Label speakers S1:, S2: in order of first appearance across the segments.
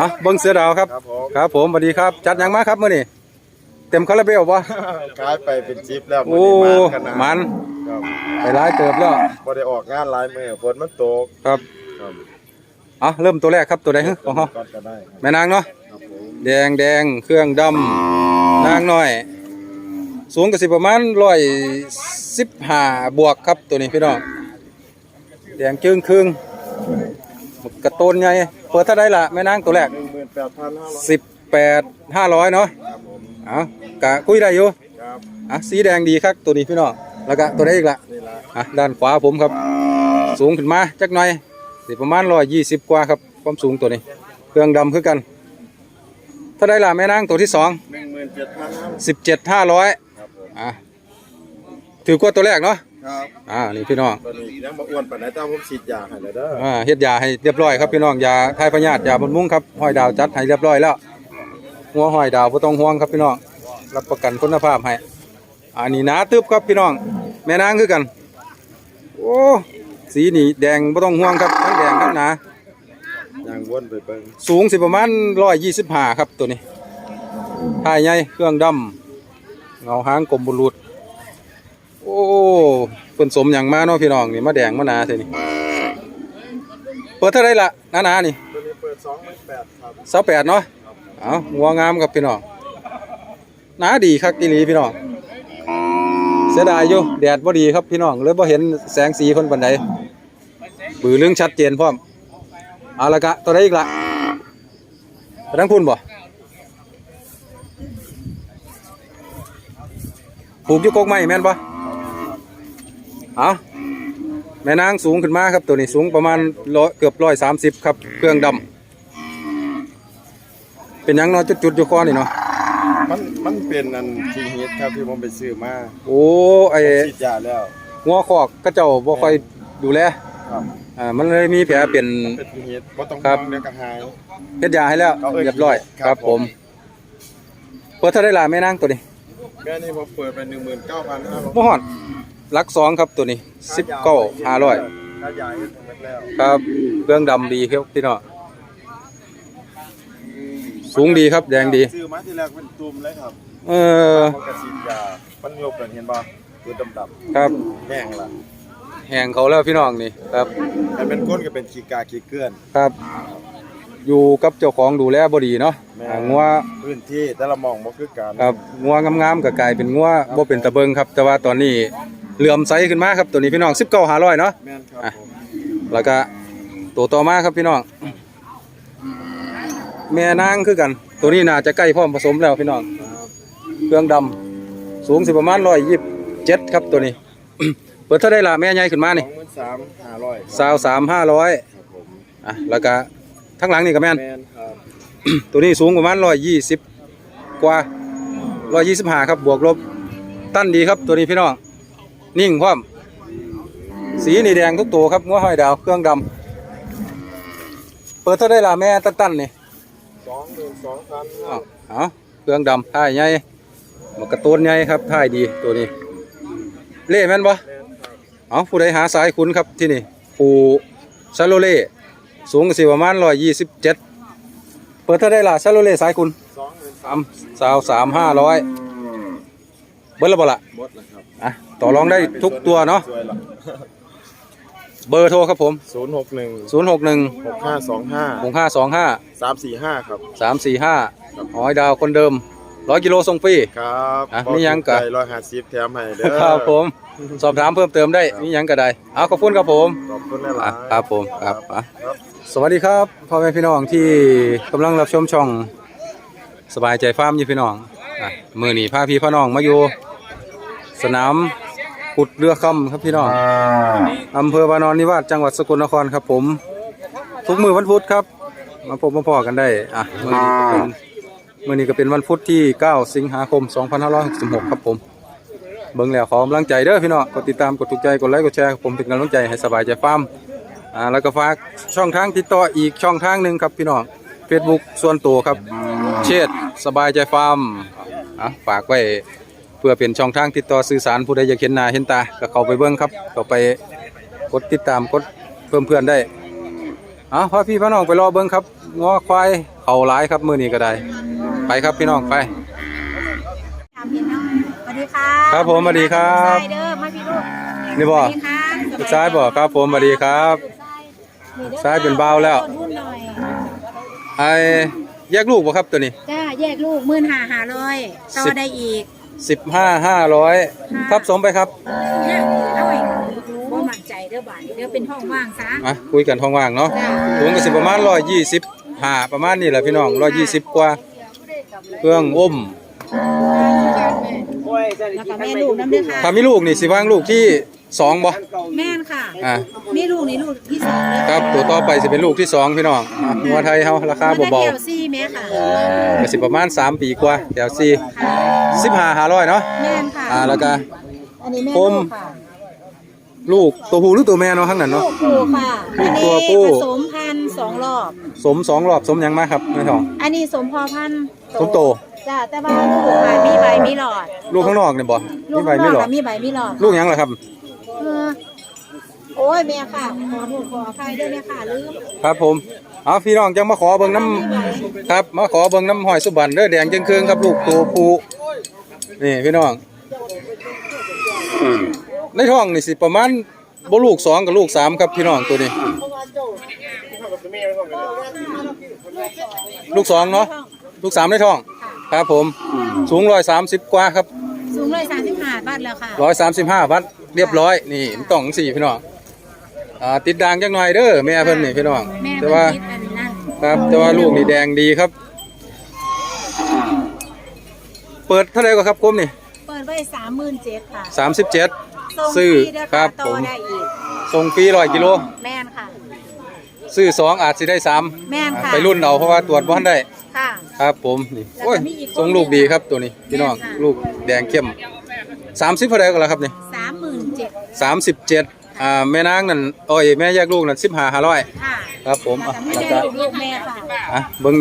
S1: อะเบิ้งเสือดาวครับ
S2: ครับผม
S1: ครับผมสวัสดีครับ จัดหยังมาครับมื้อนี้เต็มคาราเบลบ่
S2: กลายไปเป็นจิ๊บแล้ว
S1: โอ้
S2: มื้นี้าขนาด
S1: มัน
S2: ครับ
S1: ไปหลายเติบแล้ว
S2: บ่ได้ออกงานหลายมื้อฝนมันตก
S1: ครับ
S2: ครับ
S1: อะเริ่มตัวแรกครับตัวใดฮะของเฮา
S2: ก่อนก็ได้ครับ
S1: แม่นางเนาะ
S2: ครับผม
S1: แดงแดงเครื่องดำนางน้อย สูงก็สิประมาณ115บวกครับตัวนี้พี่น้องแดงจึงครึ่ง กระโตนใหญ่เปิดเท่าไดล่ะแม่นางตัวแรก
S2: 18,500
S1: 18 500เนาะ
S2: ครับผม
S1: เอากะคุยได้อยู่
S2: ครับ
S1: อะสีแดงดีครับตัวนี้พี่น้องแล้วก็ตัวใดอีกล่ะ
S2: นี่ล่ะ
S1: อะด้านขวาผมครับ สูงขึ้นมาจักหน่อยสิประมาณร้อยยี่สิบกว่าครับความสูงตัวนี้เครื่องดำคือกันถ้าได้ล่ะแม่นางตัวที่สอง
S2: 17,500
S1: สิบเจ็ดห้าร้อย
S2: ครับผม
S1: อะถือกว่าตัวแรกเนาะ
S2: ครับ
S1: อ่านี่พี่น้อง
S2: ตอนนี้ยังบ่อ้วนปานใดแต่ผมฉีดยาให้แล้วเด้อ
S1: อ่าเฮ็ดยาให้เรียบร้อยครับพี่น้องยาทายพยาธิยาบำรุงครับห้อยดาวจัดให้เรียบร้อยแล้วหัวห้อยดาวบ่ต้องห่วงครับพี่น้องรับประกันคุณภาพให้อันนี้หนาตึบครับพี่น้อง แม่นางคือกัน โอ้สีนี่แดงบ่ต้องห่วงครับทั้งแดงทั้งหนา
S2: ย่างวนไปเบิ่ง
S1: สูงสิประมาณร้อยยี่สิบห้าครับตัวนี้ท้ายใหญ่เครื่องดำเงาหางกลมบุรุษโอ้เพิ่นสมอย่างมาเนาะพี่น้องนี่มาแดงมาหนาเท่นี่เปิดเท่าไรล่ะหนาหนานี่
S2: ตัวนี้เปิด28,000ครับ
S1: สาแปดเนาะเอาหัวงามครับพี่น้องหนาดีครับอีหลีพี่น้องเสียดายอยู่แดดบ่ดีครับพี่น้องเลยบ่เห็นแสงสีคนปานใดบือเรื่องชัดเจนพร้อมเอาละกะตัวใดอีกละไปทั้งพุ่นบ่ปลูกอยู่กกไม้แม่นบ่ เอาแม่นางสูงขึ้นมาครับตัวนี้สูงประมาณร้อยเกือบร้อยสามสิบครับเครื่องดำเป็นหยังเนาะจุดๆอยู่คอนี่เนาะ
S2: มันมันเป็นอันทีฮิตครับที่ผมไปซื้อมา
S1: โอ้ไอ
S2: ฉีดยาแล้ว
S1: งัวคอกก็เจ้าบ่ค่อยดูแล
S2: ครับ
S1: อ่ามันเลยมีแผลเป็น
S2: เป็นทีฮิตบ่ต้อง
S1: ครั
S2: ห่
S1: บ
S2: วงเดี๋ยวก็หาย
S1: เฮ็ดยาให้แล้ว
S2: เอาเอ้ย
S1: เรียบร้อย
S2: ครับ
S1: ครับผม
S2: ผม
S1: เปิดเท่าได้ล่ะแม่นางตัวนี้
S2: แม่นี่ผมเปิดไป19,500
S1: บ่ฮอดห ลักสองครับตัวนี้สิบเก้าห้าร้อย
S2: ถ้ายาเฮ็ดหมดแล้ว
S1: ครับเครื่องดำดีครับพี่น้องสูงดีครับแดงดี
S2: ซื้อมาที่แรกเป็นตุ่มเลยครับ
S1: เออ
S2: มันก็ฉียามันยกันเห็นบ่คือดำ
S1: ครับ
S2: แห้งล่ะ
S1: แหงเขาแล้วพี่น้องนี่ครับ
S2: แต่เป็นก้นก็เป็นขีกาขีเกลือน
S1: ครับ อยู่กับเจ้าของดูแลบดีเนาะงัว
S2: พื้นที่แต่ละมองบ่คือกัน
S1: ครับงัวงามๆก็กลายเป็นงัวบ่เป็นตะเบิงครับ แต่ว่าตอนนี้ เหลื่อมใสขึ้นมาครับตัวนี้พี่น้อง19 500เนาะ
S2: แม่นครับ
S1: อะ
S2: ผม
S1: แล้วก็ตัวต่อมาครับพี่น้องแม่นางคือกัน ตัวนี้น่าจะใกล้พร้อมผสมแล้วพี่น้อง
S2: ครับ
S1: เครื่องดำสูงสิประมาณ127ครับตัวนี้ เปิดเท่าได้ล่ะแม่ใหญ่ขึ้นมานี่
S2: 23,500
S1: สาวสามห้าร้อย
S2: ครับผม
S1: อะแล้วก็ทั้งหลังนี่ก็แม่น
S2: แม่นครับ
S1: ตัวนี้สูงประมาณร้อยยี่สิบกว่าร้อยยี่สิบห้าครับบวกลบตั้นดีครับตัวนี้พี่น้อง นิ่งพร้อมสีนี่แดงทุกตัวครับงัวห้อยดาวเครื่องดำเปิดเท่าได้ล่ะแม่ตั้นตั้นๆนี่
S2: 22,000
S1: อ้าวเอาเครื่องดำท่ายใหญ่มันกระตุ้นใหญ่ครับท่ายดีตัวนี้ เล่แม่นบ่
S2: แม่นครับ
S1: เอาผู้ใดหาสายคุณครับที่นี่ปูซาโลเล่สูงสิประมาณร้อยยี่สิบเจ็ดเปิดเท่าได้ล่ะซาโลเล่สายคุณ
S2: 23,000
S1: สามสาวสามห้าร้อยเบอร์ละบ่ละ ต่อรองได้ทุกตัวเนาะ
S2: สวยละ
S1: เบอร์โทรครับผม
S2: 061
S1: ศูนย์หกหนึ่ง
S2: 6525
S1: หกห้าสองห้า
S2: 345ครับ
S1: สามสี่ห้าหอยดาวคนเดิมร้อยกิโลส่งฟรี
S2: ครับ
S1: อะมีหยังกะ
S2: ร้อยห้าสิบแถมให้เด้อ
S1: ครับผม สอบถามเพิ่มเติมได้มีหยังก็ได้เอาขอบคุณครับผม
S2: ขอบคุณหลาย
S1: อะ
S2: ๆ
S1: ครับผมครับอะ
S2: ครับ
S1: สวัสดีครับพ่อแม่พี่น้องที่กำลังรับชมช่องสบายใจฟาร์มอยู่พี่น้องอะมือหนีพาพี่พ่อน้องมาอยู่สนาม ขุดเรือคำครับพี่น้องอำเภอวานอนนิวาสจังหวัดสกลนครครับ ผม ทุกมือวันพุธครับ มาพบมาพอกันได้อะมือนี้ก็เป็นมือนี้ก็เป็นวันพุธที่ 9 สิงหาคม 2566 ครับผม เบิ่งแล้วขอกำลังใจเด้อพี่น้องกดติดตามกดถูกใจกดไลค์กดแชร์ครับผมเป็นกำลังใจให้สบายใจฟาร์มอ่าแล้วก็ฝากช่องทางติดต่ออีกช่องทางหนึ่งครับพี่น้อง Facebook ส่วนตัวครับ เชษฐ์สบายใจฟาร์มอะฝากไว้ เพื่อเป็นช่องทางติดต่อสื่อสารผู้ใดอยากเห็นหน้าเห็นตาก็เข้าไปเบิ่งครับเข้าไปกดติดตามกดเพิ่มเพื่อนได้เอะพาพี่พี่น้องไปรอเบิ่งครับงัวควายเขาหลายครับมื้อนี้ก็ได้ ไปครับพี่น้องไป
S3: ถามเห็นน้องสวัสดีค่ะ
S1: ครับผมสวัสดีครับ
S3: สวัสดีเด้อมาพี่ลูก
S1: นี่บ่
S3: สวัสดีค่ะ
S1: ลูกชายบ่ครับผมสวัสดีครับชายเป็นเบาแล้ว
S3: รุ่นหน่อย
S1: ไอ้แยกลูกบ่ครับตัวนี้
S3: จ้าแยกลูกหมื่นห้าห้าร้อยต่อ
S1: สิบ
S3: ได้อีก
S1: 15 500ครับสมไปครับ
S3: เนี่ยเอาไว้บ่มั่นใจเด้อบาดนี้เด้อเป็นห้องว่างซะ
S1: อะคุยกันท้องว่างเนาะ
S3: จ้า
S1: ถุงก็สิประมาณ120หาประมาณนี้แหละพี่น้อง120กว่า เครื่องอม
S3: แล้วก็แม่ลูกน้ำเด้อค่ะ
S1: ถ้ามีลูกนี่สิวางลูกที่ สองบ่
S3: แม่นค่ะ
S1: อะ
S3: มีลูกนี่ลูกที่สองเลย
S1: ครับตัวต่อไปสิเป็นลูกที่สองพี่น้องอะงัวไทยเฮาราคา
S3: มันได้
S1: เบา
S3: แถวซี่แม่ค่ะ
S1: ๆก็สิประมาณ 3 ปีกว่าแถว4 15 500เนาะ
S3: แม่นค่ะ
S1: อ่าแล้วก็
S3: อันนี้แม่
S1: ผม
S3: ลูกค่ะ
S1: ลูกตัวผู้หรือตัวแม่เนาะข้างนั้นเนาะ
S3: ลูกปูค่ะ
S1: ลู
S3: อั
S1: ก
S3: น
S1: ตัว
S3: นี้
S1: ผู้
S3: ผสมพันธุ์สองรอบ
S1: สมสองรอบสมหยังมาครับในท้อง
S3: อันนี้สมพอพันธุ์
S1: สมโต
S3: จ้าแต่ว่าลูกค่ะมีใบมีหลอด
S1: ลูกข้างนอกเนี่ยบ่
S3: ลู
S1: มี
S3: ก
S1: ใบ
S3: ข้างน
S1: ไม่
S3: อก
S1: หรอ
S3: น่ะมีใบมีหลอด
S1: ลูกหยังล่ะครับ
S3: เออโอ้ยแม่ค่ะขอโทษขออภัยด้วยแม่ค่ะลืม
S1: ครับผมเอาพี่น้องจังมาขอเบิ่งน้ำครับ มาขอเบิ่งน้ำหอยสุบันเด้อแดงจึงเครื่องครับลูกตัวผู้นี่พี่น้องในท้องนี่สิประมาณบ่ลูกสองกับลูกสามครับพี่น้องตัวนี้ ลูกสองเนาะลูกสามในท้อง ครับผม สูงร้อยสามสิบกว่าครับ
S3: สูงเลยสามสิบห้าบาทแล้วค่ะ
S1: ร้อยสามสิบห้าวัด เรียบร้อยนี่มันต้องสี่พี่น้องอ่าติดด่างจังหน่อยเด้อแม่เพิ่นนี่พี่น้อง
S3: แม่
S1: แต่
S3: เพิ่
S1: ว่า
S3: นคิดอันนั้น
S1: ครับแต่ว่าลูกนี่แดงดีครับ เปิดเท่าไหร่ก็ครับคมนี่
S3: เปิดไว้สามหมื่นเจ็ดค่ะ
S1: สามสิบเจ็ด
S3: ส่ง
S1: ซื้อ
S3: ฟรีเด้อ
S1: ครั
S3: ค่ะ
S1: บ
S3: ต่
S1: ผ
S3: อ
S1: ม
S3: ได้อีก
S1: ส่งฟรีร้อยกิโล
S3: แม่นค่ะ
S1: ซื้อสองอาจสิได้สาม
S3: แม่นค่ะ
S1: ไปรุ่นเอาเพราะว่าตรวจบ่ทันได้
S3: ค่ะ
S1: ครับผมนี่
S3: แล้วก็
S1: โอ้ย
S3: มีอีก
S1: ส่งลูกดีครับตัวนี้พี่น้อง
S3: แม่นค่ะ
S1: ลูกแดงเข้มสามสิบเท่าไหร่ก็แล้วครับนี่
S3: สามหมื่นเจ็ด
S1: สามสิบเจ็ดอ่าแม่นางนั่นโอ้ยแม่แยกลูกนั่นสิบห้าห้าร้อย
S3: ค่ะ
S1: ครับผม
S3: แล้ว
S1: อะ
S3: ก็ไม่
S1: แล้ว
S3: ได้
S1: ก็
S3: ลูกแม่ค่ะ
S1: อะเบิ่ง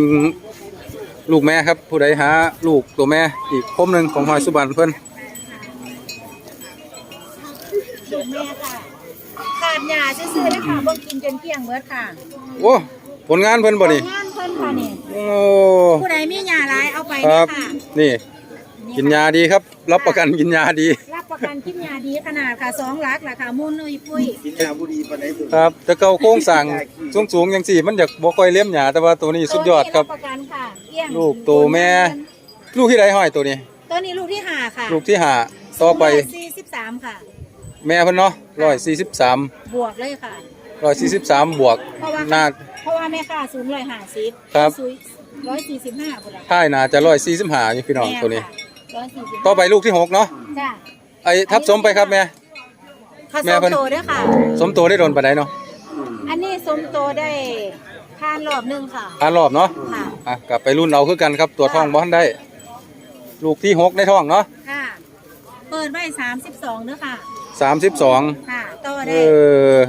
S1: ลูกแม่ครับ ผู้ใดหาลูกตัวแม่อีกคมหนึ่งของหอยสุบันเพิ่น
S3: ลูกแม่ค่ะ ขาดหญ้าซื่อๆนะคะบ่กินจนเกลี้ยงเบิดค่ะ
S1: โอ้ผลงานเพิ่นบ่นี่
S3: งานเพิ่นค่ะนี่
S1: โอ้
S3: ผู้ใดมีหญ้าหลายเอาไป
S1: ค
S3: เนี่
S1: รั
S3: ย
S1: บ
S3: ค่ะ
S1: นี่ กินยาดีครับ รับประกันกินยาดี
S3: รับประกันกินยาดีขนาดค่ะสองลักราคามูลนุยปุ้ย
S1: ครับแต่เก่าโครงสร้างสูงๆจังซี่ มันอยากบ่ค่อยเลี้ยมหยาแต่ว่าตัวนี้สุดยอดครับ
S3: ตัวนี้ประกันค่ะเอี้ยง
S1: ลูกตัวแม่ ลูกที่ใดห้อยตัวนี้
S3: ตัวนี้ลูกที่ห้าค่ะ
S1: ลูกที่ห้าต่อไป
S3: สี่สิบสามค่ะ
S1: แม่เพิ่นเนาะ143
S3: บวกเลยค่ะ
S1: 143บวก
S3: เพราะว่า
S1: หน้า
S3: เพราะว่าแม่ค่าศูนย์ร้อยห้าสิบ
S1: ครับ
S3: ร้อยสี่สิบห้าคนละ
S1: ท้ายน่าจะ145อยู่พี่น้องตัวนี้
S3: ร้อยสี่สิบ
S1: ต่อไปลูกที่หกเนาะ
S3: จ้า
S1: ไอ้ทับสมไปครับแม่
S3: ข้า
S1: แม่
S3: สม
S1: เพิ่น
S3: โตด้วยค่ะ
S1: สมโตได้โดนปานใดเนาะ
S3: อันนี้สมโตได้ทานรอบหนึ่งค่ะ
S1: อ่านรอบเนาะ
S3: ค่ะ
S1: อะกลับไปรุ่นเอาคือกันครับตัวจท้องบ่ทันได้ ลูกที่หกในท้องเนาะ
S3: ค่ะ เปิดไว้สามสิบสองเด้อค่ะ
S1: สามสิบสอง
S3: ค่ะต่อ
S1: เอ
S3: ได้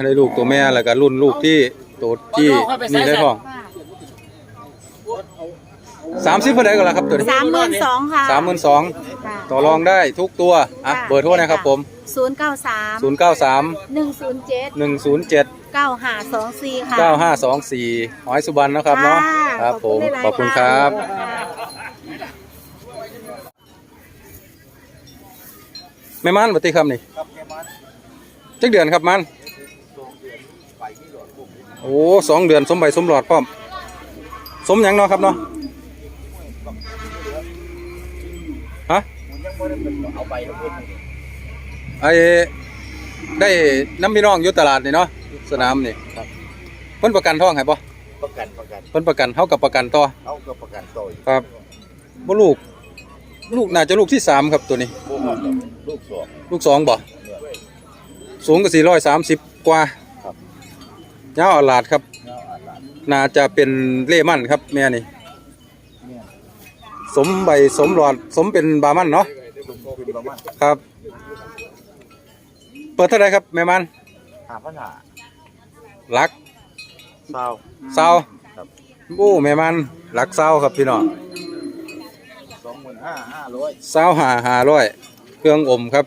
S1: อได้ลูกตัวแม่แล้วก็รุ่นลูกที่ตัวที่นี่ในท้อง
S3: ค่ะ
S1: สามสิบเท่าไหร่ก็แล้วครับตัวนี้
S3: สามหมื่นสองค่ะ
S1: สามหมื่นสอง
S3: ค่ะ
S1: ต่อรองได้ทุกตัวอะ
S3: ค่ะ
S1: เบอร์โทรนะครับผม
S3: ศูนย์เก้าสาม
S1: ศูนย์เก้าสาม
S3: หนึ่งศูนย์เจ็ด
S1: หนึ่งศูนย์เจ็ด
S3: เก้าห้าสองสี่ค่ะ
S1: เก้าห้าสองสี่หอยสุบรรณนะครับเนาะ
S3: ค่ะ
S1: ครับผม
S3: หลายๆ
S1: ขอบคุณครับ แม่มันปฏิคำนี่จักเดือนครับมันโอ้สองเดือนสมใบสมหลอดพร้อม สมหยังเนาะครับเนาะฮะ ไอ้ได้น้ำพี่น้องอยู่ตลาดนี่เนาะสนามนี่ครับเพิ่นประกันท้องให้ปะ
S2: ประกันประกัน
S1: เพิ่นประกันเท่ากับประกันต่อ
S2: เขาก็ประกันต่อย
S1: ครับบ่ลูก ลูกน่าจะลูกที่สามครับตัวนี้
S2: พวกมันลูกสอง
S1: ลูกสองบ่สูงก็สี่ร้อยสามสิบกว่า
S2: ครับ
S1: ยาวอาลาดครับ
S2: เงาอ่านหลาน
S1: น่าจะเป็นเล่มั่นครับแม่นี่
S2: เนี่ย
S1: สมใบสมหลอดสมเป็นบามันเนาะ
S2: ลูก ขึ้นประมาณ
S1: ครับ เปิดเท่าไหรครับแม่มัน
S2: หาพันหา
S1: ลัก
S2: เศร้า
S1: เศร้า
S2: ครับ
S1: โอ้แม่มันลักเศร้าครับพี่น้อง
S2: สองหมื่นห้าห้าร้อย
S1: เศร้าหาหาร้อยเครื่องอมครับ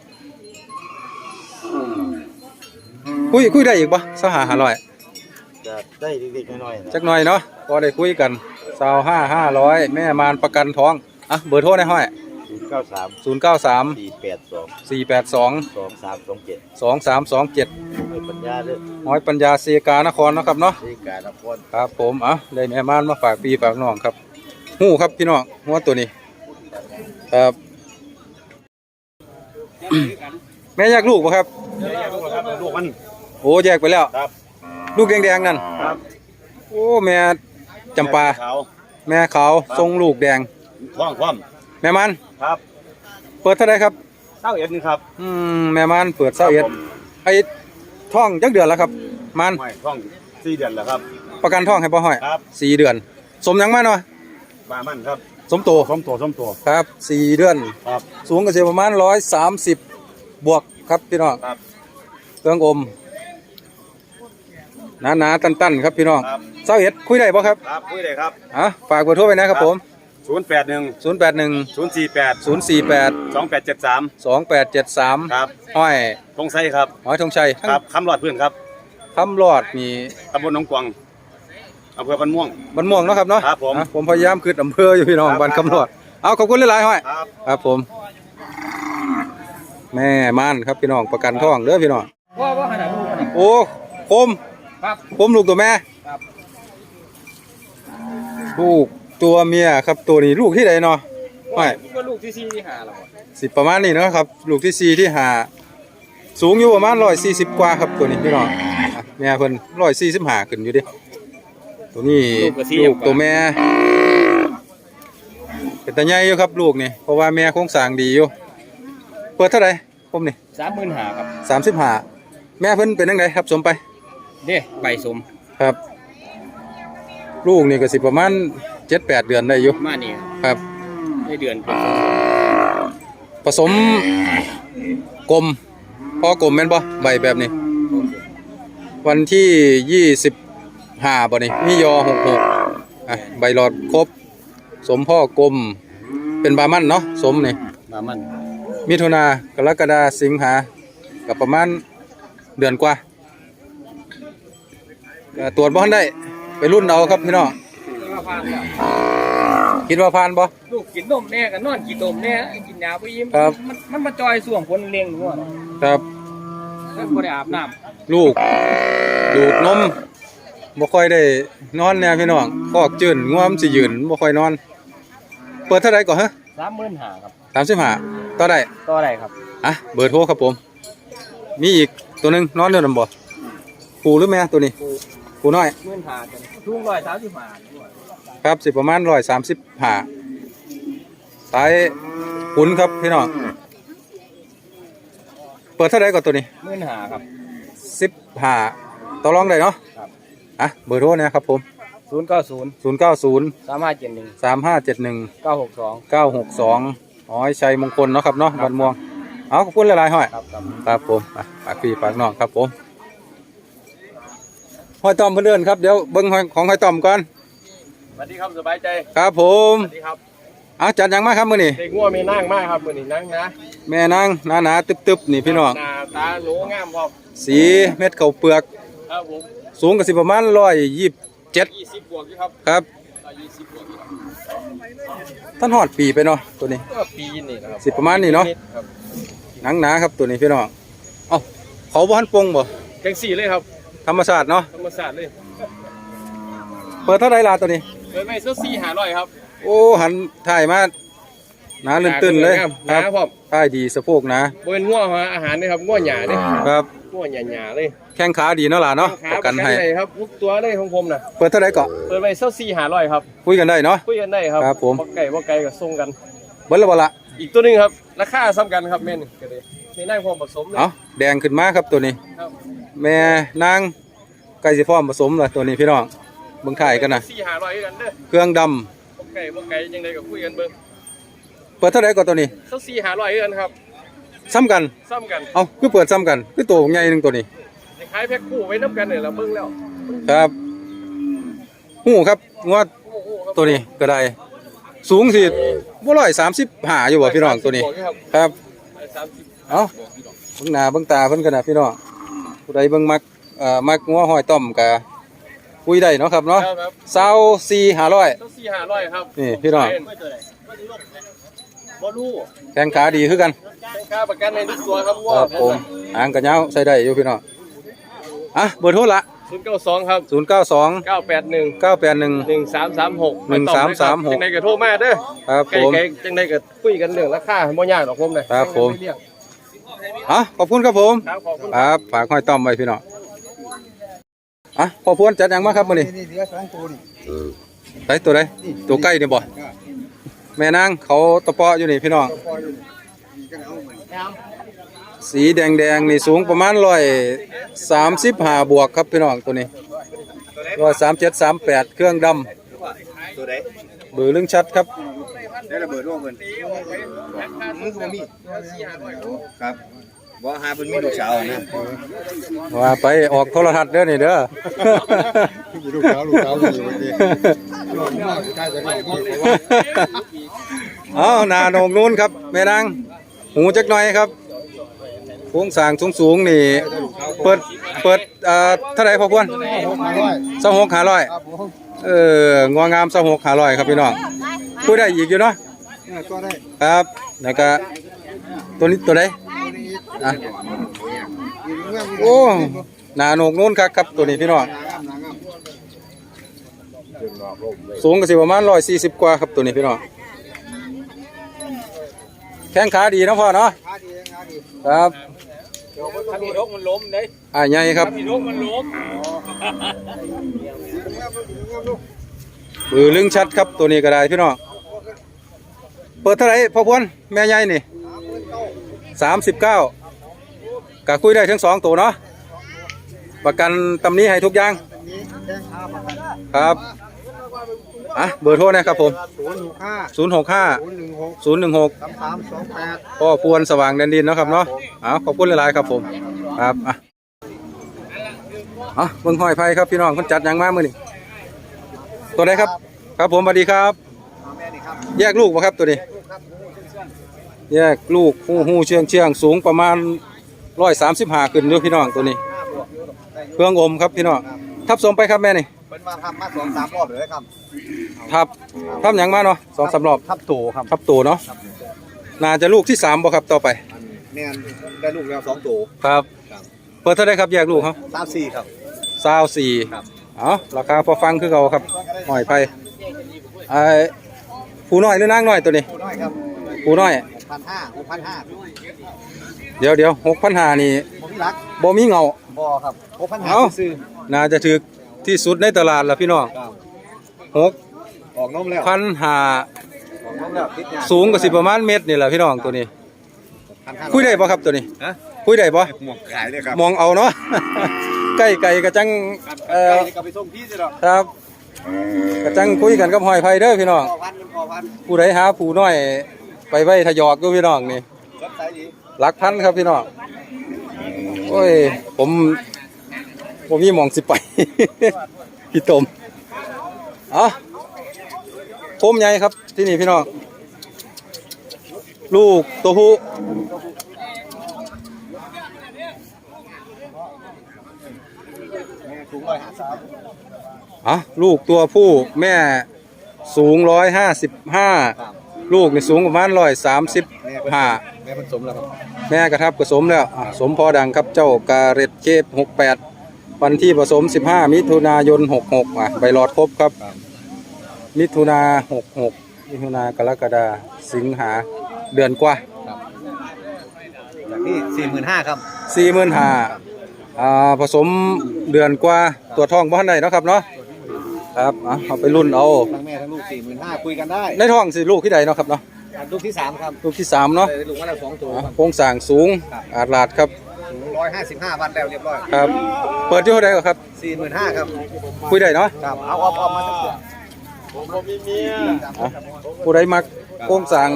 S1: คุยคุยได้อีกปะเศร้าหาหาร้อย
S2: จะได้เล็กๆน้อยๆนะ
S1: จักหน่อยเนาะ
S2: ค
S1: พอได้คุยกันสาวห้าห้าร้อยแม่มารประกันท้องอะเบอร์โทรในห้อย
S4: ศูนย์เก้าสาม
S1: ศูนย์เก้าสาม
S4: สี่แปดสอง
S1: สี่แปดสอง
S4: สองสามสองเจ็ด
S1: สองสามสองเจ็ด
S4: เป็นปัญญาเรื่อง
S1: ห้อยปัญญาเซกานครเนาะครับเนาะ
S4: ที่การนคร
S1: ครับผมอะได้แม่ม่านมาฝากพี่ฝากน้องครับหู้ครับพี่น้องหัวตัวนี้ครับแม่อยากลูกป่ะครับ
S4: ลูกมัน
S1: โอ้แยกไปแล้ว
S4: ครับ
S1: ลูกแดงๆนั่น
S4: ครับ
S1: โอ้แม่จำปา
S4: เขา
S1: แม่ขาวทรงลูกแดง
S4: ท้องคว่
S1: แม่มันำ
S4: ครับ
S1: เปิดเท่าไรครับ
S4: เต้าเอ็ดนี่ครับ
S1: อืมแม่มันเปิดเศร้าเอ็ดไอ้ท้องจักเดือนแล้วครับ มัน
S4: ไม่ท้องสี่เดือนแล้วครับ
S1: ประกันท้องให้พ่อห้อย
S4: ครับ
S1: สี่เดือน สมยังมาเนาะ
S4: ปลามันครับ
S1: สมโต
S4: ส้มตัวส้มตัว
S1: ครับสี่เดือน
S4: ครับ
S1: สูงก็สิประมาณร้อยสามสิบบวกครับพี่น้อง
S4: ครับ
S1: เครื่องอมหนาหนาๆตันตันๆครับพี่น้อง
S4: ครับ
S1: เศร้าเอ็ดคุยได้ป่ะครับ
S4: ครับคุยเลยครับ
S1: อะฝากเบอร์โทรไปนะครับผม
S4: ศูนย์แปดหนึ่ง
S1: 0 8 1
S4: ศูนย์สี่แปด
S1: 0 4 8
S4: สองแปดเจ็ดสาม
S1: 2 8 7 3
S4: ครับ
S1: ห้อย
S4: ทงไซครับ
S1: ห้อยธงชัย
S4: ครับคำหลอดเพื่อนครับ
S1: คำรอดมี
S4: ตำบลหนองกวางอำเภอบ้านม่วง
S1: บันม่วงเนาะครับเนาะ
S4: ครับผม
S1: อะผมพยายามคืดอำเภออยู่พี่น้อง
S4: ครับ
S1: บันคำรอดเอาขอบคุณหลายๆห้อย
S4: ครับ
S1: ครับผม แม่ม่านครับพี่น้องประกันท้องเด้อพี่น้อง
S5: ว่าว่าขนาดลูกขนาด
S1: โอ้คม
S5: ครับ
S1: คมลูกตัวแม่
S5: ครับ
S1: ลูก ตัวเมียครับตัวนี้ลูกที่ไหนเนาะไม่
S5: ว่าลูกที่สี่ที่หาเราอะ
S1: สิประมาณนี้เนาะครับ ลูกที่สี่ที่หาสูงอยู่ประมาณร้อยสี่สิบกว่าครับตัวนี้พี่น้องอะแม่เพิ่นร้อยสี่สิบห้าขึ้นอยู่เดิตัวนี้ลูกตัวแม่เป็นตาใหญ่อยู่ครับลูกนี่เพราะว่าแม่โครงสร้างดีอยู่เปิดเท่าไหร่ผมนี่
S5: สามหมื่นหาครับ
S1: สามสิบห้าแม่เพิ่นเป็นยังไงครับสมไป
S5: เด้ใบสม
S1: ครับ ลูกนี่ก็สิประมาณ เจ็ดแปดเดือนได้อยู่
S5: มานี่
S1: ครับ
S5: ได้เดือนเป็น
S1: ผสมกลมพ่อกลมแม่นบ่ใบแบบนี้ วันที่ยี่สิบห้าบ่นี่มียอหกหกอะใบหลอดครบ สมพ่อกลมเป็นบามันเนาะสมนี่
S5: มามัน
S1: มิถุนากรกฎาสิงหากับประมาณเดือนกว่าก็ตรวจบ่ทันได้ ไปรุ่นเอาครับพี่น้อง
S5: มาพานแล้ว
S1: คิดว่าผ่านบ่
S5: ลูกกินนมแน่กันนอนกินนมแน่กินยาไปยิ้ม
S1: ครับ
S5: มันมันมาจอยส่วงคนเลี้ยงหัว
S1: ครับ
S5: แล้วบ่ได้อาบน้
S1: ลูก ดูดนมบ่ค่อยได้นอนแน่พี่น้องคอกจื่นง่วมสิยืนบ่ค่อยนอน เปิดเท่าไหร่ก่อนฮะำ
S5: สามหมื่นหาครับ
S1: 35ต่อได้
S5: ต่ออะไรครับ
S1: อะเบอร์โทรครับผม มีอีกตัวหนึงนอนเดือนนำบ่ปูหรือแม่ตัวนี้ปูน้อย
S5: หมื่นหาจังทุ่งร้อยสามสิบหา
S1: ครับสิประมาณ135สายขุนครับพี่น้อง เปิดเท่าไหร่ก่อนตัวนี้
S5: หมื่นหาครับ
S1: 15ต่อรองได้เนาะ
S5: ครับ
S1: อะเบอร์โทรนะครับผม
S5: ศูนย์เก้าศูนย์
S1: 090
S5: สามห้าเจ็ดหนึ่ง
S1: 3571
S5: เก้าหกสอง
S1: เก้าหกสองอ๋อยชัยมงคลเนาะครับเนาะบันม่วงเอาขอบคุณหลายๆห้อย
S5: ครับครับ
S1: ครับผมอะฝากพี่ฝากน้องครับผมห้อยต้อมเพื่อนเดินครับเดี๋ยวเบิ้งห้อยของห้อยต้อมก่อน
S4: สวัสดีครับสบายใจ
S1: ครับผม
S4: สวัสดีครับ
S1: เอาจัดหยังมาครับมื้อนี้
S4: เด็กงัวมีนั่งมากครับมือนี้นั่งนะ
S1: แม่นางหนาหนาๆตึบๆนี่พี่น้อง
S4: หน้าตาหนูงามพร้อม
S1: สีเม็ดข้าวเปลือก
S4: ครับผม
S1: สูงก็สิประมาณร้อยยี่สิบเจ็ด
S4: ยี่สิบบวกอยู่ครับ
S1: ครับ
S4: ร้อยยี่สิบบวกอยู่ครับ
S1: ท่านหอดปีไปเนาะตัวนี้
S4: ก็ปีนี่นะครับ
S1: สิประมาณนี้เนาะ
S4: ครับ
S1: หนังหนาครับตัวนี้พี่น้องเอ้าเขาบ่ทันปรุงบ่
S4: แกงสี่เลยครับ
S1: ธรรมชาติเนาะ
S4: ธรรมศาสตร์เลย
S1: เปิดเท่าไหร่ล่ะตัวนี้
S4: เปิดไปสักสี่หาร้อยครับ
S1: โอ้หันถ่ายมาหนาลื่นตื้นเลย
S4: ห
S1: ค
S4: นา
S1: รับ
S4: พร้อม
S1: ถ่ายดีสะโพกหนะ
S4: บเป็นง่วหาอาหารเลยครับง่วหยาเลย
S1: ครับ
S4: ง่วหยาหยาๆเลย
S1: แข้งขาดีเนาะล่ะเนาะ
S4: ขา
S1: ประกันให้
S4: เลยครับทุกตัวเลยของผมน่ะ
S1: เปิดเท่าไหร่เกาะ
S4: เปิดไปสักสี่หาร้อยครับ
S1: คุยกันได้เนาะ
S4: คุยกันได้ครับ
S1: ครับผม
S4: บ่ไก่บ่ไก่กับส่งกัน
S1: เบิ้ลละบ่ละ
S4: อีกตัวหนึงครับราคาซ้ำกันครับแม่นก็เลยมีนั่งพร้อมผสมเลย
S1: เอาแดงขึ้นมาครับตัวนี้
S4: ครับ
S1: แม่นางไก่สิพร้อมผสมละตัวนี้พี่น้อง เบิ่งถ่ายกันนะ
S4: สี่หาร้อยกันเด้อ
S1: เครื่องดำ
S4: บ่ไก่บ่ไก่ยังไงก็คุยกันเบิ่ง
S1: เปิดเท่าไหร่เกาะตัวนี้
S4: สักสี่หาร้อยกันครับ
S1: ซ้ำกัน
S4: ซ้ำกัน
S1: เอาคือเปิดซ้ำกันคือตัวใหญ่หนึงตัวนี้
S4: คล้ายๆแพ็คคู่ไว้น้ำกันเนี่ยเราเบิ่งแล้ว
S1: ครับหูครับงวด
S4: โอ้โหครับ
S1: ตัวนี้ก็ได้ สูงสิบ่ร้อยสามสิบห้าอยู่บ่พี่น้องตัวนี้
S4: บกอยู่ครับ
S1: ครับ
S4: สามสิบ
S1: เอา
S4: บวกอยู่ดอก
S1: เบิ่งหน้าเบิ่งตาเพิ่นกันนะพี่น้องผู้ใดเบิ่งมักเอ่อมักงัวหอยต้อมกะ คุยได้เนาะครับเนาะ
S4: ครับ
S1: เศร้าสี่ห้าร้อย
S4: ต้องสี่ห้าร้อยครับ
S1: นี่พี่น้อง
S4: บ่รู้
S1: แข้งขาดีคือกัน
S4: เป็นค่าประกันในทุกตัวครับ
S1: ค
S4: ว่า
S1: รับผมหางกระเหย้าใส่ได้อยู่พี่น้องอะเบอร์โทรละ
S4: ศูนย์เก้าสองครับ
S1: ศูนย์เก้าสอง
S4: เก้าแปดหนึ่ง
S1: เก้าแปดหนึ่ง
S4: หนึ่งสามสามหก
S1: หนึ่งสามสามหก
S4: จังใดก็โทรมาเด้อ
S1: ครับ
S4: ไกล
S1: ผม
S4: ไกลจังใดก็คุยกันเรื่องราคาบ่ยากหรอกผมนะครับ
S1: ผม อะขอบคุณครับผม
S4: ครับขอบคุณ
S1: ครับฝากห้อยต้อมไว้พี่น้อง อะพอพวนจัดหยังมาครับมื้อนี้
S6: นี่เหลือสองตัวนี่
S1: ไปตัวใดตัวใกล้นี่บ่แม่นางเขาตะเปาะอยู่นี่พี่น้อง
S6: พออยู่นี่ก็เอาเหมือน
S1: สีแดงๆนี่สูงประมาณร้อยสามสิบห้าบวกครับพี่น้องตัวนี้ร้อยสามเจ็ดสามแปดเครื่องด
S6: ตัวไหนำ
S1: เบือลึงชัดครับ
S6: ได้ระเบิดร่วงเงินมือคือบ่มีครับ บ่หาเพิ่นมีลูกสาวนะ
S1: ว่าไปออกโทรทัศน์เด้อนี่เด้อ
S6: มีลูกสาวลูกสาวอยู่วันนี้ลูกมากใกล้จะได้มีเพราะว่า
S1: เอาหนาโหนงนู้นครับแม่นางหูจักหน่อยครับโครงสร้างสูงๆนี่ เปิดเปิดเอ่อเท่าไหร่พ่อพวน
S6: มาร้อย
S1: สองหกห้าร้อย
S6: ครับผม
S1: เอององามสองหกห้าร้อยครับพี่น้องพูดได้อีกอยู่เนาะ
S6: เนี่ยก็ได้
S1: ครับ แล้วก็ตัวนี้ตัวไหน อะ
S6: อยู่เมือง
S1: โอ้หนาโหนกนู้นครับครับตัวนี้พี่น้อง
S6: นางงามนางงาม
S1: สูงก็สิประมาณร้อยสี่สิบกว่าครับตัวนี้พี่น้องแข้งขาดีเนาะพ่อเนาะ
S6: ขาดีขาดี
S1: ครับ
S5: ถ้ามีรกมันล้มเด้
S1: อ่าใหญ่ครับ
S5: มีรกมันล้ม
S1: บือลึงชัดครับตัวนี้ก็ได้พี่น้องเปิดเท่าไหร่พ่อพวนแม่ใหญ่นี่สามสิบเก้า กะคุยได้ทั้งสองตัวเนาะประกันตำนี้ให้ทุกอย่าง
S6: ครั
S1: บอะเบอร์โทรนะครับผม
S6: ศูนย์หกห้า
S1: 065
S6: ศูนย์หนึ่งหก
S1: 016
S6: สามสามสองแปด
S1: พ่อพวนสว่างแดนดินเนาะครับเนาะเอาขอบคุณหลายๆครับผม ครับอะอะเบิ่งห้อยไผ่ครับพี่น้องคนจัดยังมามื้อนี้ตัวไหนครับ ครับผมสวัสดีครับ
S6: แย
S1: กลูกบ่ครับตัวนี้ แยกลูกหูหูเชียงเชียงสูงประมาณ 135ขึ้นเด้อพี่น้องตัวนี้ เครื่องอมครับพี่น้องทับสมไปครับแม่นี่
S6: เป็นมาทำมาสองสามรอบเลยครับ
S1: ทับทับหยังมาเนาะสองสามรอบ
S6: ทับโตครับ
S1: ทับตัวเนาะน่าจะลูกที่สามบ่ครับต่อไป
S6: เนี่ยได้ลูกแล้วสองโต
S1: ครับ
S6: ครับ
S1: เปิดเท่าไหรครับแยกลูกครับ
S6: สามสี่ครับ
S1: สาวสี่
S6: ครับ
S1: เอาราคาพอฟังคือเขาครับหอยไปไอ้ผู้น้อยหรือนางน้อยตัวนี้
S6: ตัวน้อยครับ
S1: ผู้น้อย
S6: พันห้าหกพันห้า
S1: เดี๋ยวเดี๋ยวหกพันหานี่
S6: ผมรัก
S1: บ่มีเงา
S6: บอครับหกพันห้า
S1: เอ้า
S6: ซื้อ
S1: น่าจะถือที่สุดในตลาดแล้วพี่น้อง
S6: ครับ
S1: หก
S6: ออกนมแล้ว
S1: พันหา
S6: ออกนมแล้วติดยา
S1: สูงก็สิประมาณเม็ดนี่แหละพี่น้องตัวนี้
S6: พันห้า
S1: คุยได้ป่ะครับตัวนี้
S6: ฮะ
S1: คุยได้ป่ะ
S6: หมวกขายเลยครับ
S1: มองเอาเนาะ ใกล้ไก่กระจังเอ่อ
S6: ไก่ก็ไปส่งพี่สิหรอก
S1: ครับกระจังคุยกันกับหอยไผ่เด้อพี่น้อง
S6: พอพันมันพอพัน
S1: ผู้ใดหาผู้น้อยไปไว้ทยอกอยู่พี่น้องนี่
S6: รถไซดี
S1: หลักพันครับพี่น้องโอ้ย ผมผมมีหมองสิไป พี่ตมเอะโคมใหญ่ครับที่นี่พี่น้องลูกตัวผู้
S6: ถุงร้อยห้าสิบ
S1: อะลูกตัวผู้แม่สูงร้อยห้าสิบห้าลูกนี่สูงประมาณร้อยสามสิบห้า
S6: แม่ผสมแล้วครับ
S1: แม่กระทับผสมแล้วอะสมพอดังครับเจ้ากาเร็ดเคฟ68วันที่ผสม15มิถุนายน66อะใบหลอดครบครับ มิถุนา66มิถุนากรกฎาสิงหาเดือนกว่า
S6: จากนี่สี่หมื่นห้าครับ
S1: 45,000อ่าผสมเดือนกว่าตัวจท้องบ่ทันได้เนาะครับเนาะครับอะเอาไปรุ่นเอา
S6: ทั้งแม่ทั้งลูกสี่หมื่นห้าคุยกันได้
S1: ในท้องสิลูกที่ใดเนาะครับเนาะ
S6: ลูกที่สามครับ
S1: ลูกที่สามเนาะ
S6: ได้ลูกมาแล้วสองตัว
S1: อะโครงสร้างสูงอาดลาดครับ
S6: ร้อยห้าสิบห้าวันแล้วเรียบร้อย
S1: ครับ เปิดที่เท่าใดก็ครับ
S6: สี่หมื่นห้าครับ
S1: คุยได้เนาะ
S6: ครับเอาออกออกมาสักตัว
S1: อะผู้ใดมักโค้งสร้าง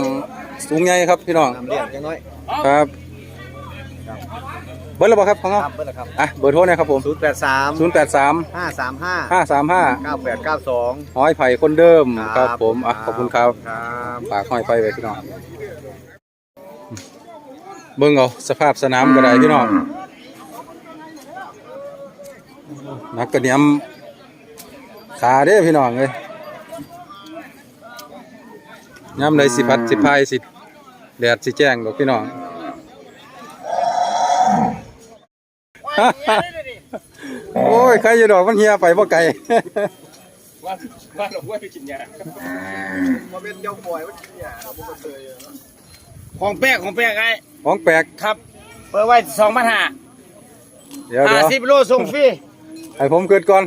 S1: สูงใหญ่ครับพี่น้อง
S6: นำเลี้ยงจังน้อย
S1: ครับ เบอร์ระบครับของ
S6: ค
S1: เรา
S6: รับเบอร์ละครับ
S1: อะเบอร์โทรนะครับผม
S6: ศูนย์แปดสาม
S1: 083
S6: ห้าสามห้า
S1: 535
S6: เก้าแปดเก้าสอง
S1: หอยไผ่คนเดิมครับผมอะขอบคุณครับ
S6: ครับ
S1: ฝากหอยไผ่ไว้พี่น้องเบิ่งเอาสภาพสนามก็ได้พี่น้องนักกระเนียมขาเด้อพี่น้องเอ้ยยามใดสิพัดสิพายสิแดดสิแจ้งดอกพี่น้อง โอ้ยใครอยู่ดอกมันเหียไปบ่ไกล
S6: ว่าว่าหลงว่าไปกินยา
S5: ของแปลกของแปลกไอ้
S1: ของแปลก
S5: ครับ เปิดไว้สองพันห้า
S1: เดี๋ยว
S5: ห้า
S1: เดี๋ยว
S5: สิบโลส่งฟรี
S1: ให้ผมเกิดก่อน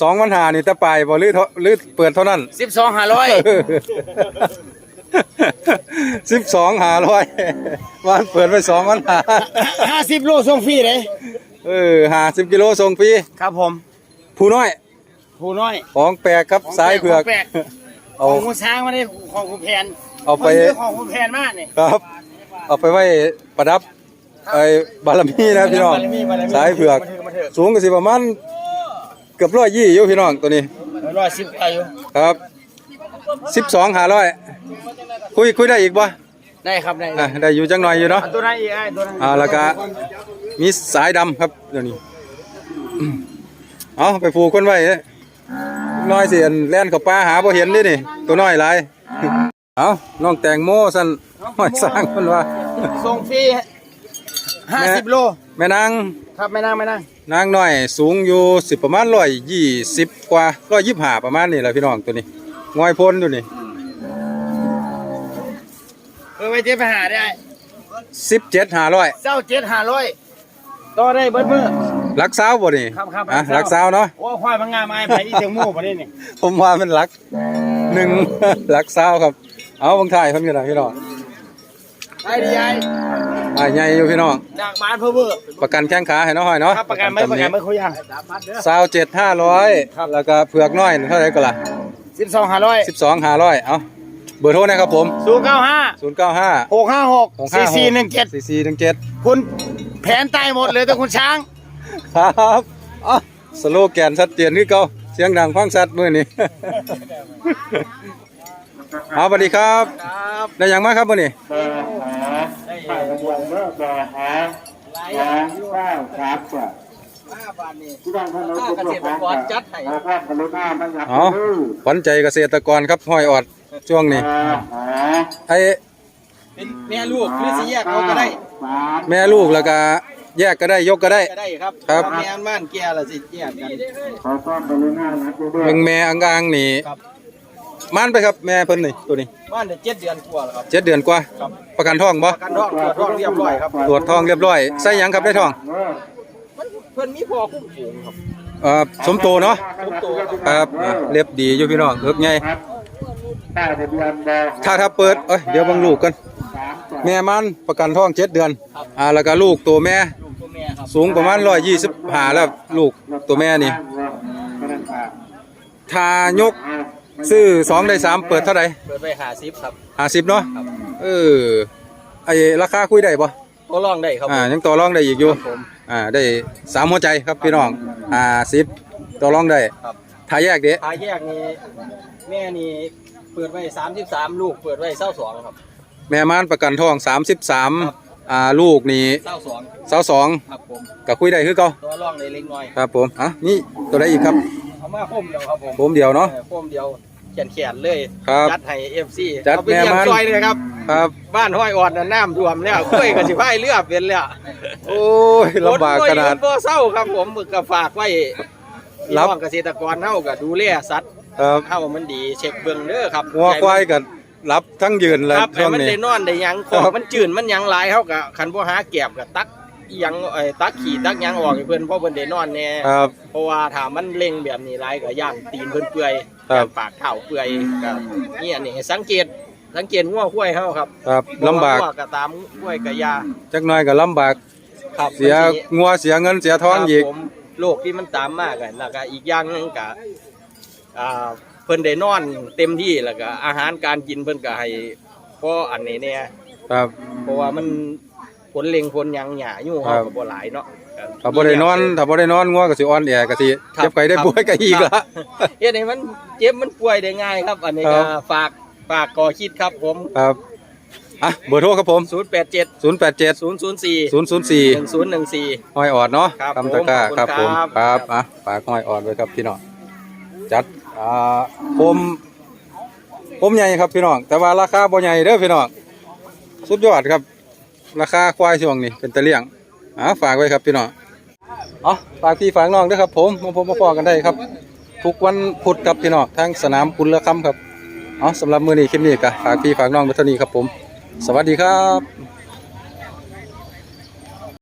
S1: สองปัญหานี่แต่ปลายบ่หรือเท่าหรือเปิดเท่านั้น
S5: สิบสองห้าร้อย
S1: สิบสองหาร้อยวันเปิดไปสองปัญหา
S5: ห้าสิบโลส่งฟรีเลย
S1: เออหาสิบกิโลส่งฟรี
S5: ครับผม
S1: ผู้น้อย
S5: ผู้น้อย
S1: ของแปลกครับสายเผือก
S5: ของแปลกข
S1: เอา
S5: องคุณช้างมาได้ของคุณแผน
S1: เอาไป
S5: คนซื้อของคุณแผนมากนี่
S1: ครับ เอาไปไว้ประดับไอ้บารมีนะพี่น้อง
S5: บารมีบารมี
S1: สายเผือก
S5: มาเถอะมาเถอะ
S1: สูงก็สิประมาณเกือบร้อยยี่อยู่พี่น้องตัวนี้
S5: ร้อยสิบอายุ
S1: ครับสิบสองหาร้อยคุยคุยได้อีกบ่
S5: ได้ครับได้
S1: อะได้อยู่จังหน่อยอยู่เนาะ
S5: เอาตัวนั้นอีกไอ้ตัวนั้น
S1: อ่าแล้วก็ มีสายดำครับเดี๋ยวนี้อืมเอาไปผูกคนไว้เด้อน้อยสิอันแล่นเข้าป่าหาบ่เห็นเดินี่ ตัวน้อยหลายเอาน้องแตงโมสั่นห้อยสร้างเพิ่นว่า
S5: ส่งฟรีห้าสิบโล
S1: แม่นาง
S5: ครับไม่นั่งไม่นั่ง
S1: นางน้อยสูงอยู่สิประมาณ120กว่า125ประมาณนี้แหละพี่น้องตัวนี้งอยพ้นอยู่นี่
S5: เออไปเจ็ดไปหาได้
S1: 17 500
S5: เจ้าเจ็ดห้าร้อย ต่อได้เบิดมือ
S1: รักสาวบ่นี่
S5: ครับครับ
S1: อะ
S5: รั
S1: รั
S5: ก
S1: ก
S5: สา
S1: สาว วเนาะ
S5: โอ้ควายมันงามไอ้ไปอีเตียงหมู่ประเด็นนี่
S1: ผมว่ามันรักหนึ่ง รักสาวครับ เอาบางถ่ายเพิ่นกันนะพี่น้อง
S5: ไอ้ดีไอ้
S1: อ่าใหญ่อยู่พี่น้อง
S5: จากบ้านเพื่อเบื่อ
S1: ประกันแข้งขาให้น้องหอยเนาะ
S5: ครับประกันไม่ประกันไม่คุยยัง
S1: สาวเจ็ดห้าร้อยแล้วก็เผือกน้อยเท่าไหร่ก็ล่ะ
S5: สิบสองห้าร้อย
S1: สิบสองห้าร้อยเอาเบอร์โทรนะครับผม
S5: ศูนย์เก้าห้า
S1: ศูนย์เก้าห้า
S5: หกห้าหก
S1: หกห้า
S5: สี่สี่หนึ่งเจ็ด
S1: สี่สี่หนึ่งเจ็ด
S5: คุณ แผนตายหมดเลยแต่คุณช้าง
S1: ครับอ๋อสโลแกนชัดเจนคือเก่าเสียงดังฟังชัดมื้อนี้ เอาสวัสดีครับ
S5: ครับ
S1: ได้หยังมาครับมื้อนี้
S5: ฝ่ายกระบวนเมื่อจะหาหาข้าวครับกว่าที่ด้านถนนเกษตรกรจัดให้ภาพกรุณาไม่อยาก
S1: เอาขวัญใจเกษตรกรครับห้อยออดช่วงนี้ไอ้
S5: เป็นแม่ลูกหรือสิแยกเขาก็ได้
S1: แม่ลูกแล้วก็แยกก็ได้ยกก็ได้
S5: ก็ได้ครับ
S1: ครับ
S5: แม่ม่านแก่ละสิแยกกัน
S1: เบิ่งแม่อังอ่างนี่
S5: ครับ
S1: ม่านไปครับแม่เพิ่นนี่ตัวนี้
S5: บ้านเด็เจ็ดเดือนกว่าแล้วครับ
S1: เจ็ดเดือนกว่า
S5: ครับ
S1: ประกันท้องบ่
S5: การท้องตรวจท้องเรียบร้อยครับ
S1: ตรวจท้องเรียบร้อยใส่หยังครับได้ท้อง
S5: มันเพิ่นมีพอคุ้มฝูงครับ
S1: เอ่อสมโตเนาะ
S5: ทุกตัวครับ
S1: ครับอะเรียบดีอยู่พี่น้องเอิกใหญ่ถ้าถ้าเปิดเอ้ยเดี๋ยวเบังลูกกัน แม่มันประกันท้องเจ็ดเดือนอ่าแล้วก็ลูกตัวแม่
S5: ลูกตัวแม่ครับ
S1: สูงประมาณ125แล้วลูกตัวแม่นี่ถ้ายกซื้อสองได้สามเปิดเท่าไหร่
S5: เปิดไปหาซิปครับ
S1: ห้าสิบเนาะเออไอราคาคุยได้ปะ
S5: ก็ลองได้ครับ
S1: อ่ายังต่อรองได้อีกอยู่
S5: ผม
S1: อ่าได้สามหัวใจครับพี่น้องห้าสิบต่อรองได้
S5: ครับ
S1: ทายแยกเด้
S5: ทายแยกนี่แม่นี่เปิดไว้สามสิบสามลูกเปิดไว้เศร้าสองครับ
S1: แม่ม่านประกันทองสามสิบสามอ่าลูกนี่
S5: เศร้าสอง
S1: สาวสอง
S5: ครับผม
S1: ก็คุยได้คือเก่า
S5: ตัวลองได้เล็กน้อย
S1: ครับผมอะนี่ตัวใดอีกครับ
S5: เอามาพ่มเดียวครับผม
S1: ผมเดียวเนาะ
S5: ออพ่มเดียวแขนแขนๆเลย
S1: ครับ
S5: จัดให้เอฟซี
S1: จัด
S5: เอาไปเลี้ยง
S1: แม่มัน
S5: ซอยเลยครับ
S1: ครับ
S5: บ้านห้อยอ่อนน่ะน้ำท่วมแล้วกล้วยกับสิพายเรือเป็นแล้ว
S1: โอ้ยลำบากขนาด
S5: รถบ่เศร้าครับผมมึกก็ฝากไว้พี่
S1: รับ
S5: น้องเกษตรกรเฮาก็ดูแลสัตว์
S1: ครับ
S5: เฮามันดีเช็คเบิ่งเด้อครับ
S1: งัวควายกัน รับทั้งยืนเลย
S5: ครับ
S1: ช่
S5: ให้
S1: วง
S5: มัน
S1: นี้
S5: ได้นอนได้หยังข
S1: ครั
S5: อบงมันจืดมันหยังหลายเฮาก็คันบ่หาแก็บก็ตักอิหยังเอ้ยตักขี้ตักหยังออกให้เพิ่นเพราะเพิ่นได้นอนแน่
S1: ครับ
S5: เพราะว่าถ้ามันเล็งแบบนี้หลายก็ย่านตีนเพิ่นเปื่อย
S1: ครับ
S5: ย่านปากเท้าเปื่อยก็นี่อันนี้ให้สังเกตสังเกตงัวควายเฮาครับ
S1: ครับลำบาก
S5: เพระว่งัวก็ตามควายก็ยา
S1: จักหน่อยก็ลำบาก
S5: ครับ
S1: เสีย
S5: มันสิ
S1: งัวเสียเงินเสียทอง
S5: ครับ
S1: อีก
S5: ผมโรคที่มันตามมากันแล้วก็อีกอย่างหนึงก็อ่า เพิ่นได้นอนเต็มที่แล้วก็อาหารการกินเพิ่นก็ให้พออันนี้เนี่ย
S1: ครับ
S5: เพราะว่ามันผลเล็งผลหยังหยาอยู่
S1: ครั
S5: เฮา
S1: บ
S5: ก็บ่หลายเนาะ
S1: ถ้าบ่ได้นอนถ้าบ่ได้นอนงัวก็สิอ่อนแอก็สิ
S5: ครับ
S1: เจ็บไข้ได้ป่วยก็อีกละ
S5: เฮ็ดให้มันเจ็บมันป่วยได้ง่ายครับ อันนี้
S1: ครั
S5: ก็
S1: บ
S5: ฝากฝากก่อคิดครับผม
S1: ครับอะเบอร์โทรครับผม
S5: 087
S1: 087
S5: 004
S1: 004
S5: 1014
S1: ห้อยออดเนาะ
S5: ครับ
S1: คำตะกร้า
S5: ผม
S1: ครับ
S5: ขอบ
S1: ผ
S5: คุ
S1: ม
S5: ณครับ
S1: ครับอะฝากห้อยออดไว้ครับพี่น้องจัด อ่าผมผมใหญ่ครับพี่น้อง แต่ว่าราคาบ่ใหญ่เด้อพี่น้อง สุดยอดครับ ราคาควายช่วงนี้เป็นตะเลี่ยงอ่าฝากไว้ครับพี่น้องอ๋อฝากพี่ฝากน้องด้วยครับ ผมมาพบมาพอกันได้ครับ ทุกวันพุธครับพี่น้องทางสนามกุณละคำครับอ๋อสำหรับมือนี้คลิปนี้ก็ฝากพี่ฝากน้องไว้เท่านี้ครับผม สวัสดีครับ